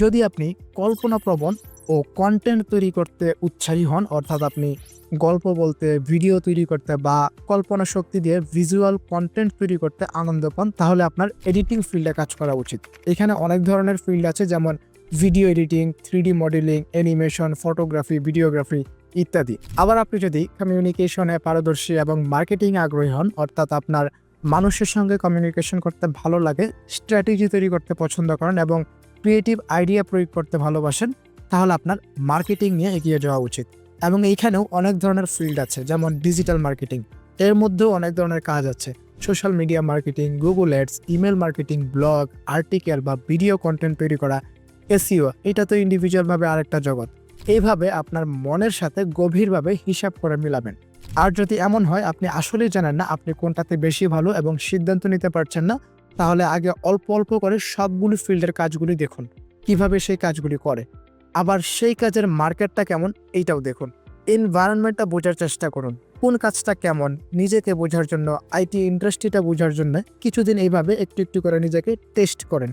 যদি আপনি কল্পনাপ্রবণ ও কন্টেন্ট তৈরি করতে উৎসাহী হন, অর্থাৎ আপনি গল্প বলতে ভিডিও তৈরি করতে বা কল্পনা শক্তি দিয়ে ভিজুয়াল কন্টেন্ট তৈরি করতে আনন্দ পান, তাহলে আপনার এডিটিং ফিল্ডে কাজ করা উচিত। এখানে অনেক ধরনের ফিল্ড আছে, যেমন video editing three D modelling animation photography videography ইত্যাদি। আবার আপনি যদি কমিউনিকেশনে পারদর্শী এবং মার্কেটিং আগ্রহী হন, অর্থাৎ আপনার মানুষের সঙ্গে কমিউনিকেশন করতে ভালো লাগে স্ট্র্যাটেজি তৈরি করতে পছন্দ করেন এবং ক্রিয়েটিভ আইডিয়া প্রয়োগ করতে ভালোবাসেন, তাহলে আপনার মার্কেটিং নিয়ে এগিয়ে যাওয়া উচিত। এবং এইখানেও অনেক ধরনের ফিল্ড আছে, যেমন ডিজিটাল মার্কেটিং এর মধ্যেও অনেক ধরনের কাজ আছে। Social media marketing Google ads email marketing blog article বা ভিডিও কন্টেন্ট তৈরি করা এসিও এটা তো ইন্ডিভিজুয়ালভাবে আরেকটা জগৎ। এইভাবে আপনার মনের সাথে গভীরভাবে হিসাব করে মিলাবেন। আর যদি এমন হয়, আপনি আসলেই জানেন না আপনি কোনটাতে বেশি ভালো এবং সিদ্ধান্ত নিতে পারছেন না তাহলে আগে অল্প অল্প করে সবগুলি ফিল্ডের কাজগুলি দেখুন। কীভাবে সেই কাজগুলি করে। আবার সেই কাজের মার্কেটটা কেমন এইটাও দেখুন। এনভায়রনমেন্টটা বোঝার চেষ্টা করুন। কোন কাজটা কেমন? নিজেকে বোঝার জন্য, আইটি ইন্ডাস্ট্রিটা বোঝার জন্য কিছুদিন এইভাবে একটু একটু করে নিজেকে টেস্ট করেন।